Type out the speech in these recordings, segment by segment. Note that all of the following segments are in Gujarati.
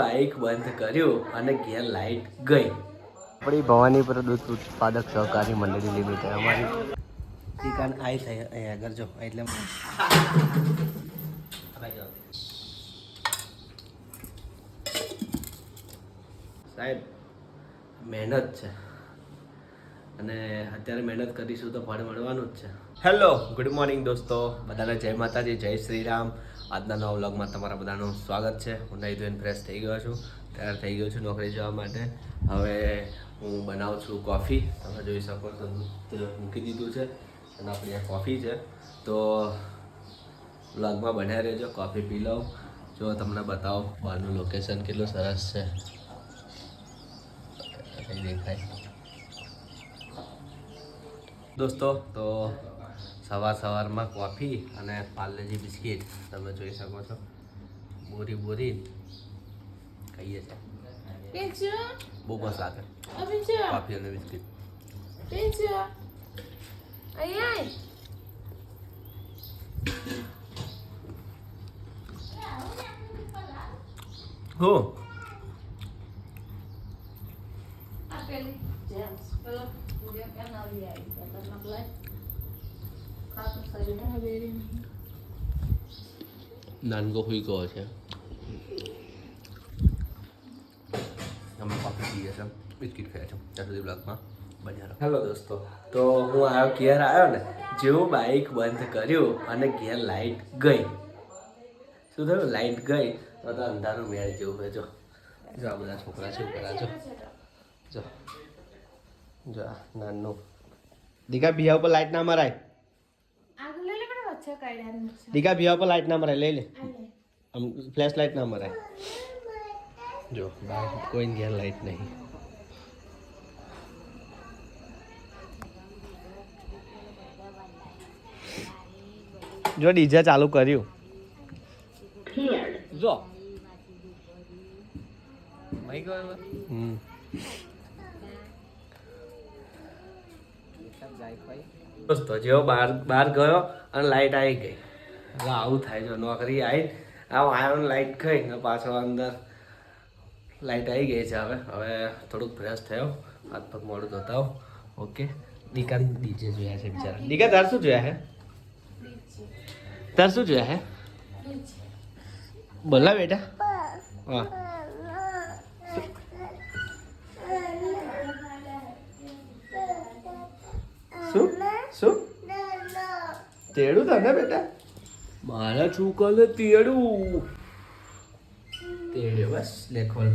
બાઇક બંધ કર્યું અને ઘેર લાઇટ ગઈ. આપણી ભવાનીપુર દૂધ ઉત્પાદક સહકારી મંડળી લિમિટેડ અમારી દુકાન આઈ થઈ અહીંયા આગળ જો એટલે સાહેબ મહેનત છે. અને અત્યારે મહેનત કરીશું તો ફળ મળવાનું જ છે. હેલો ગુડ મોર્નિંગ દોસ્તો. બધાને જય માતાજી જય શ્રી રામ. આજના નવા વ્લોગમાં તમારા બધાનું સ્વાગત છે. હું નહીં ધોઈને ફ્રેશ થઈ ગયો છું. તૈયાર થઈ ગયો છું નોકરી જવા માટે. હવે હું બનાવું છું કોફી તમે જોઈ શકો દૂધ મૂકી દીધું છે અને આપણી આ કોફી છે. તો વ્લોગમાં બન્યા રહેજો કોફી પી લઉં. જો તમને બતાવો, બહારનું લોકેશન કેટલું સરસ છે. દેખાય? દોસ્તો, તો સવાર સવારમાં કોફી અને પાર્લેજી બિસ્કિટ તમે જોઈ શકો છો. બોરી બોરી ખાઈએ છે. બહુ મસ્ત લાગે. કોફી અને બિસ્કિટ. હો. pelo dia canal dia નાનકો હોઈ ગયો છે અમે કોફી પીએ છે બિસ્કિટ ખાઈએ છીએ ત્યાં સુધી બ્લોગમાં હેલો દોસ્તો તો હું આવ્યો ઘેર આવ્યો ને જેવું બાઇક બંધ કર્યું અને ઘેર લાઈટ ગઈ શું થયું લાઇટ ગઈ તો અંધારું મેળ જેવું હોય જો જો આ બધા છોકરા શું કરે જો જો જો નાનું દીકા બીજા ઉપર લાઇટ ના મરાય lele pada baca kaidan. દીકા ભીયા ઉપર લાઈટ ના મરાય લઈ લે Ale. આમ ફ્લેશ લાઈટ ના મરાય જો બહાર કોઈ ઘેર લાઈટ નહીં જો ડીજે ચાલુ કર્યું જો હમ દોસ્તો જેવો બહાર બહાર ગયો અને લાઇટ આવી ગઈ. હવે આવું થાય જો નોકરી આવી આ આયરન લાઇટ ગઈ ને પાછો અંદર લાઇટ આવી ગઈ છે હવે. હવે થોડુંક ફ્રેશ થયો. હાથ પગ મોડું ધોતા આવું. ઓકે દીકા ડીજે જોયા છે બિચારા. દીકા તાર શું જોયા હે? તાર શું જોયા હે? બોલા બેટા. હા તેડું તને બેટા? મારા છોકરાને તેડું. તેડે બસ લેખોલ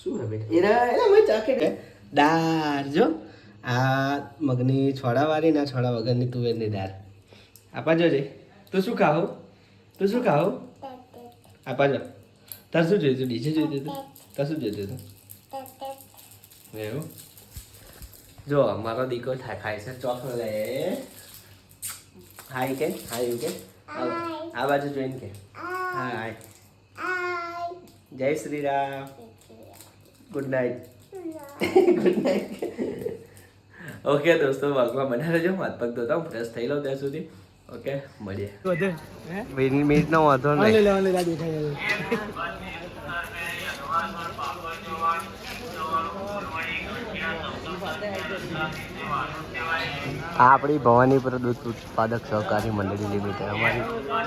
શું હે બેટા? એના એના મેં ચાખે કે દાળ જો. આ મગની છોડાવાળી ના છોડા વગરની તુવેરની દાળ. આપા જોજે તું શું ખાવ? તું શું ખાવ? આપા જો. તાર શું જોઈતું? ડીજે જોઈતું તાર શું જોઈતું હતું? એવું? જો મારો દીકરો થાય ખાય છે. ચોકલેટ. હાય કે હાય કે આ- આ બાજુ જોઈને કે. હાય જય Shri Ram. Good night good night okay દોસ્તો વર્ગમાં બના રહેજો હાથ પગ ધોતા હું ફ્રેશ થઈ લઉં ત્યાં સુધી. ઓકે મળીએ. મિનિટ નો વાંધો નહીં. આ આપણી ભવાનીપુર દૂધ ઉત્પાદક સહકારી મંડળી લિમિટેડ અમારી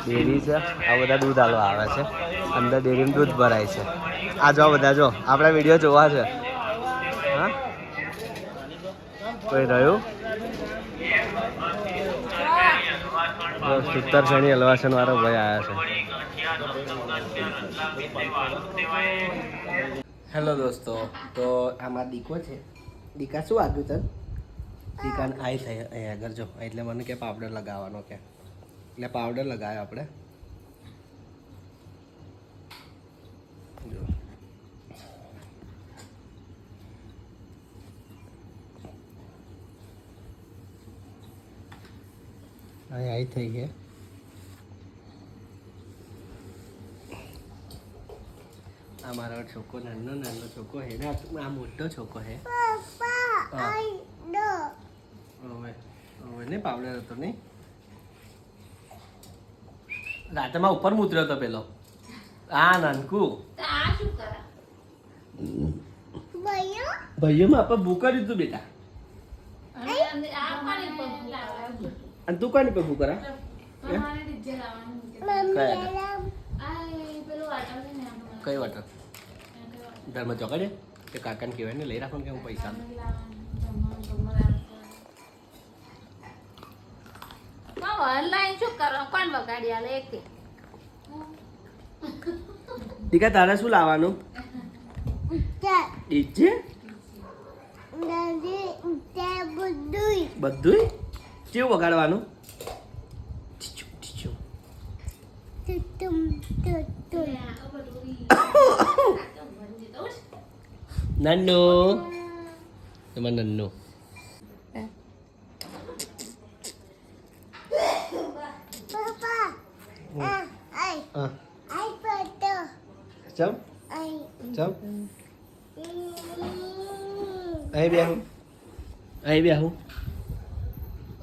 ડેરી છે, આ બધા દૂધ આલો આવે છે. અંદર ડેરીમાં દૂધ ભરાય છે. આ જો બધા જો, આપણા વીડિયો જોવા છે. હા? કોઈ રહ્યું? સુતર શ્રેણી હલવાસન વાળો ભાઈ આવ્યા છે. હેલો દોસ્તો, તો આમાં દીકો છે. દીકા શું આવ્યું તને? દીકાને આઈ થઈ અહીંયા આગળ જો. એટલે મને કે પાવડર લગાવવાનો કે. એટલે પાવડર લગાવ્યો આપણે. અહીં આઈ થઈ ગયા. આ મારો છોકરો નાનો નાનો છોકરો હે ને. આ મોટો છોકરો હે. હા. હવે હવે ને પાવડર હતો નહીં? રાતમાં ઉપર મૂત્ર્યો હતો પેલો. આ નાનકુ. ભાઈઓ માં આપણે ભૂ કર્યું તું બેટા? અને તું કોની પર ભૂ કરા. કઈ વાટર ધર્મ ચોકડે કે કાકાને કહેવાય ને, લઈ રાખો કે હું પૈસા આમાં લાવવાનું. જમવાનું, જમવાનું આપવાનું. તો online શું કરો? કોણ બગાડી આલે એકે? દીકા તારે શું લાવવાનું? ડીજે? બધુંય. કેવું વગાડવાનું? બધું. નન્નુ. એમાં નન્નુ. હા ચમ ચમ અહીં બે હું અહીં બે હું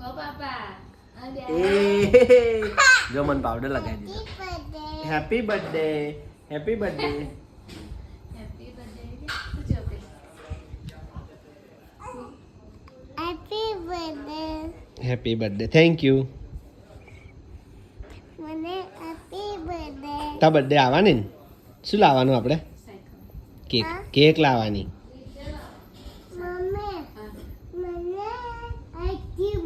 ઓ બાપા, આ બે. એ જો મને પાવડર લગાવી દીધો happy birthday happy birthday Happy birthday. શું છે તે? હેપી તા બર્થડે આવવાની ને શું લાવવાનું આપણે સાયકલ. કેક કેક લાવવાની આઈસ્ક્રીમ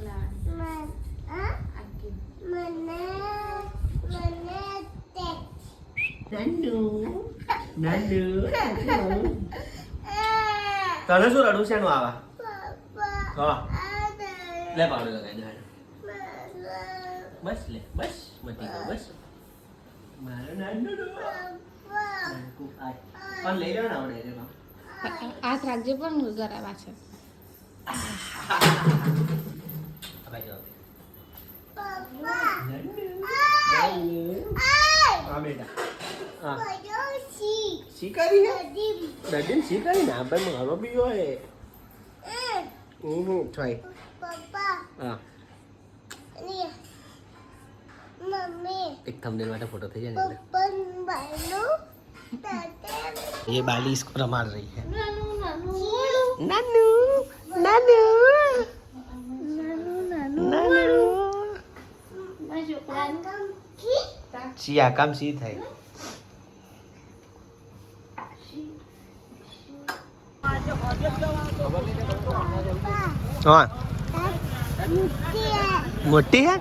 લાવવાની. Ice cream. નાનુ નાનુ તને શું રડું છે એનું આવા હા લે પાવડર લગાવી દે બસ લે બસ મતી ગયો બસ મારો નાનુ પણ લઈ લો આવડે રે હાથ રાખજે પણ ગરાવા છે હા બેટા. હા. શી કરી હે દર્દીને ને? આપણે મારો બી હોય. હમ હા. એક થંબનેલ માટે ફોટો થઈ જાય ને એટલે. ये बाली इसको रमाड़ रही है નાનું નાનું नानू नानू नानू મારા છોકરા सिया काम सी થાય હા મોટી હે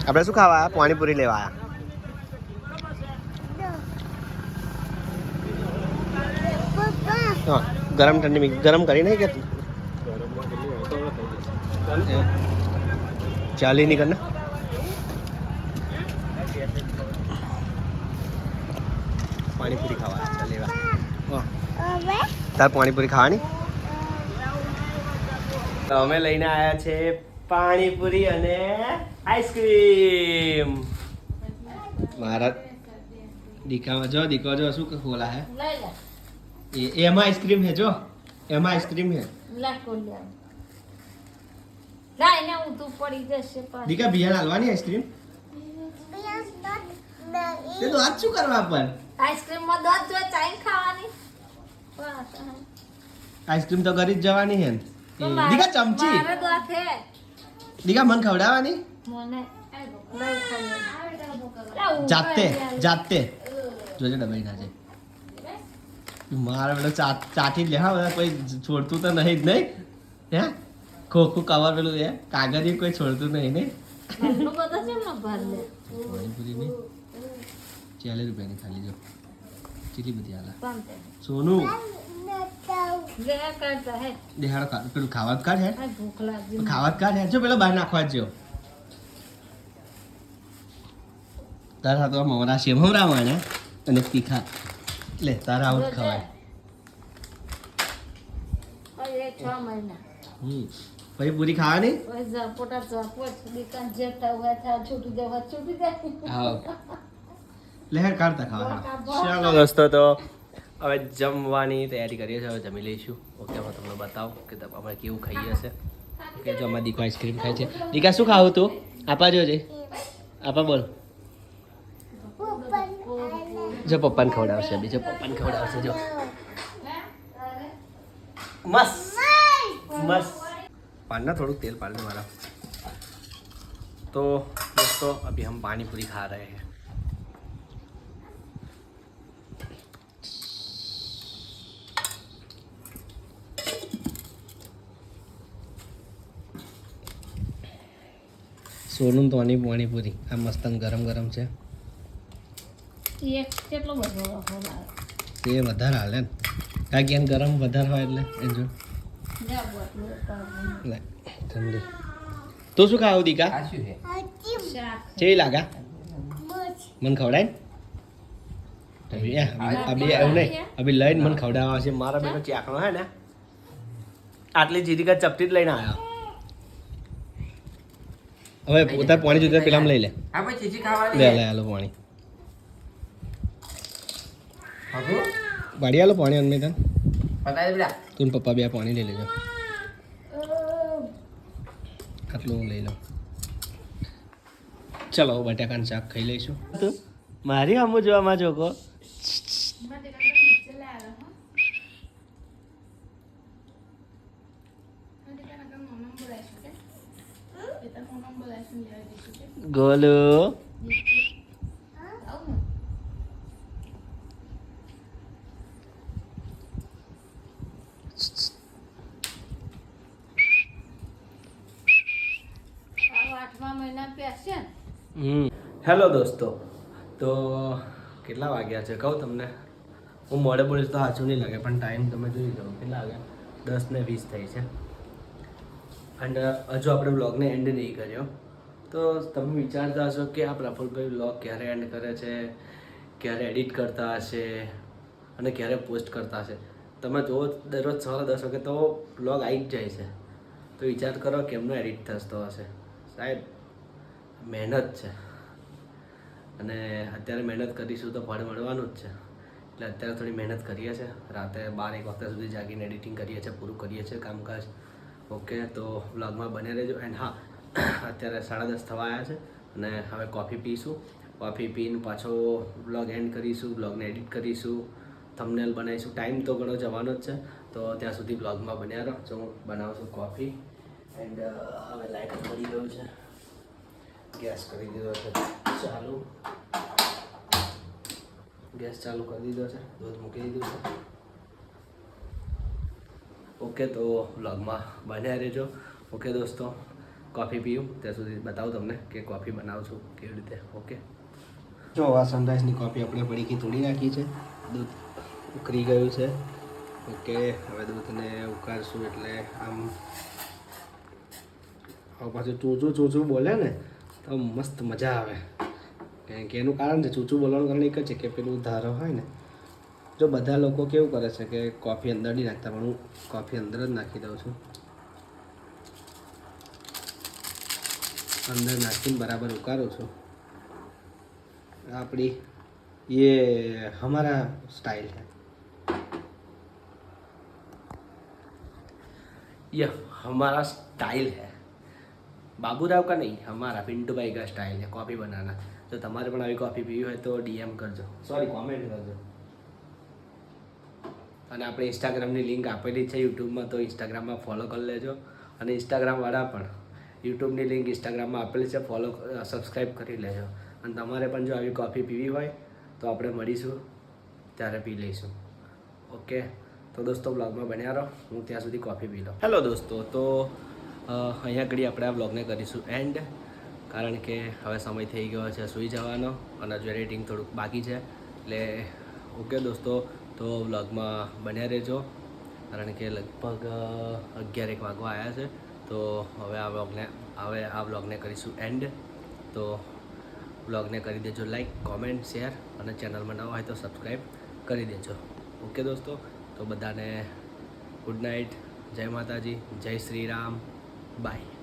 આપણે શું ખાવા? પાણીપુરી લેવા હા, ગરમ ઠંડી ગરમ કરી નહીં કે ચાલી નહીં કરના પાણીપુરી ખાવા ચાલ લેવા. તાર પાણીપુરી ખાવાની? અમે લઈને આવ્યા છે પાણીપુરી અને આઈસ્ક્રીમ. મારા દીકામાં જો દીકો જો શું ખોલા હે? એ એમાં આઈસ્ક્રીમ હે જો. એમાં આઈસ્ક્રીમ હે. લા કોલ્યા લાય ને હું તું પડી જશે પાછી. દીકા બિયાણ હાલવાની આઈસ્ક્રીમ? તે તો આજ શું કરવા પણ? દૂધ જો ચાઈ ખાવાની. આઈસ્ક્રીમ તો ઘરે જ જવાની હે દીકા ચમચી. મારે દૂધ હે. દીકા મન ખવડાવવાની જાતે જાતે જોજે ડબાઈ ના છે મારા પેલો ચાટી લે હા કોઈ છોડતું તો નહીં જ નહીં હે ખોખું કવર પેલું એ કાગળિયું કોઈ છોડતું નહીં ને આટલું બધું કેમ ન ભર લે પાણીપુરી ની ચાલીસ રૂપિયાની ખાલી જો કેટલી બધી હાલા સોનું હે દેહાડો કાઢ પેલું ખાવા કાઢ હે? ભૂખ લાગી ખાવા કાઢ હે? જો પેલા બહાર નાખવા જો તારા હાથમાં મમરા છે મમરા માને અને તીખા. લે તારા આવું ખવાય. પછી પૂરી ખાવાની? લહેર કાઢતા ખાવા ચાલો દોસ્તો તો હવે જમવાની તૈયારી કરીએ છીએ, હવે જમી લઈશું. ઓકે અમે તમને બતાવો કે અમારે કેવું ખાઈએ હશે ઓકે જો અમારા દીકો આઈસ્ક્રીમ ખાય છે. દીકા, શું ખાવું તું? આપા જોજે આપા બોલ. જો પપ્પાને ખવડાવશે, બીજો પપ્પાને ખવડાવશે, જો. મસ્ત. મસ્ત. પાનના થોડુંક તેલ પાડને મારા. તો दोस्तों अभी हम पानी पूरी खा रहे हैं સોનું તોની પાણીપુરી આ મસ્ત ગરમ ગરમ છે. એક કેટલો બધો રસો લાવે એ વધારે હાલે ને. કારણ કે એને ગરમ વધારે હોય એટલે એ જો. ઠંડી. તું શું ખાવ દીકા? છે? લાગા? મને ખવડાય અભી એવું નહીં. અભી લઈને મને ખવડાવવા છે. મારા બેનો ચાકણો હે ને. આટલી જીરીકા ચપટી જ લઈને આવ્યો. હવે પોતા પાણી જોતા પેલા લઈ લે. આપણે ચીચી ખાવાની લે લે આલો પાણી. વાડી આલો પાણી અમને તને બેટા તું પપ્પા બે પાણી લઈ લેજો. આટલું હું લઈ લઉં ચલો બટાકાનું શાક ખાઈ લઈશું. મારી આમ જોવામાં જોકો. ગોલુ. હેલો દોસ્તો. તો કેટલા વાગ્યા છે? કહું તમને. હું મોડે બોલીશ તો સાચું નહીં લાગે, પણ ટાઈમ તમે જોઈ લો. કેટલા વાગ્યા? દસ ને વીસ થઈ છે. અને હજુ આપણે બ્લોગને એન્ડ નહીં કર્યો. તો તમે વિચારતા હશો કે આ પ્રફુલભાઈ બ્લોગ ક્યારે એન્ડ કરે છે, ક્યારે એડિટ કરતા હશે અને ક્યારે પોસ્ટ કરતા હશે? તમે જો દરરોજ સવારે દસ વાગે તો બ્લોગ આવી જ જાય છે. તો વિચાર કરો કેમનો એડિટ થતો હશે. સાહેબ, મહેનત છે. અને અત્યારે મહેનત કરીશું તો ફળ મળવાનું જ છે. એટલે અત્યારે થોડી મહેનત કરીએ છીએ રાતે બાર, એક વાગ્યા સુધી જાગીને એડિટિંગ કરીએ છીએ, પૂરું કરીએ છીએ કામકાજ. ઓકે તો વ્લોગમાં બને રહેજો. એન્ડ હા અત્યારે સાડા દસ થવા આવ્યા છે અને હવે કોફી પીશું. કોફી પીને પાછો બ્લોગ એન્ડ કરીશું બ્લોગને એડિટ કરીશું થંબનેલ બનાવીશું. ટાઈમ તો ઘણો જવાનો જ છે, તો ત્યાં સુધી બ્લોગમાં બન્યા રહો. જો હું બનાવું છું કોફી એન્ડ હવે લાઇટ મળી ગયું છે. ગેસ કરી દીધો છે. ચાલુ. ગેસ ચાલુ કરી દીધો છે. દૂધ મૂકી દીધું છે. ઓકે તો બ્લોગમાં બન્યા રહેજો. ઓકે દોસ્તો. કોફી પીવું ત્યાં સુધી બતાવું તમને કે કોફી બનાવું છું કેવી રીતે. ઓકે જો આ સનરાઈઝની કોફી આપણે પડીકી તોડી નાખી છે. દૂધ ઉકળી ગયું છે. ઓકે હવે દૂધને ઉકાળશું એટલે આમ હવે પાછું ચૂચું ચૂચું બોલે ને, તો મસ્ત મજા આવે. કારણ કે એનું કારણ છે, ચૂચું બોલવાનું કારણ એક જ છે કે પેલું ધારો હોય ને, જો બધા લોકો કેવું કરે છે કે કોફી અંદર નહીં નાખતા, પણ હું કોફી અંદર જ નાખી દઉં છું. અંદર નાખીને બરાબર ઉકાળું છું આપણી ये हमारा स्टाइल है ये हमारा स्टाइल है बाबूराव का नहीं हमारा पिंटू भाई का स्टाइल है कॉफ़ी बनाना જો તમારે પણ આવી કોફી પીવી હોય તો ડીએમ કરજો સોરી કોમેન્ટ કરજો અને આપણે ઇન્સ્ટાગ્રામની લિંક આપેલી છે યુટ્યુબમાં તો ઇન્સ્ટાગ્રામમાં ફોલો કરી લેજો અને ઇન્સ્ટાગ્રામવાળા પણ યુટ્યુબની લિંક ઇન્સ્ટાગ્રામમાં આપેલી છે ફોલો સબસ્ક્રાઈબ કરી લેજો. અને તમારે પણ જો આવી કોફી પીવી હોય, તો આપણે મળીશું, ત્યારે પી લઈશું. ઓકે તો દોસ્તો બ્લોગમાં બન્યા રહો. હું ત્યાં સુધી કોફી પી લઉં. હેલો દોસ્તો, તો અહીંયા ઘડી આપણે આ બ્લોગને કરીશું એન્ડ કારણ કે હવે સમય થઈ ગયો છે સૂઈ જવાનો અને હજુ એડિટિંગ થોડુંક બાકી છે. એટલે ઓકે દોસ્તો, તો બ્લોગમાં બન્યા રહેજો. કારણ કે લગભગ અગિયાર એક વાગવા આવ્યા છે. તો હવે આ બ્લોગને હવે આ બ્લોગને કરીશું એન્ડ તો બ્લોગને કરી દેજો લાઈક કોમેન્ટ શેર અને ચેનલમાં નવા હોય તો સબસ્ક્રાઈબ કરી દેજો. ઓકે દોસ્તો? તો બધાને ગુડ નાઇટ જય માતાજી. જય શ્રી રામ. બાય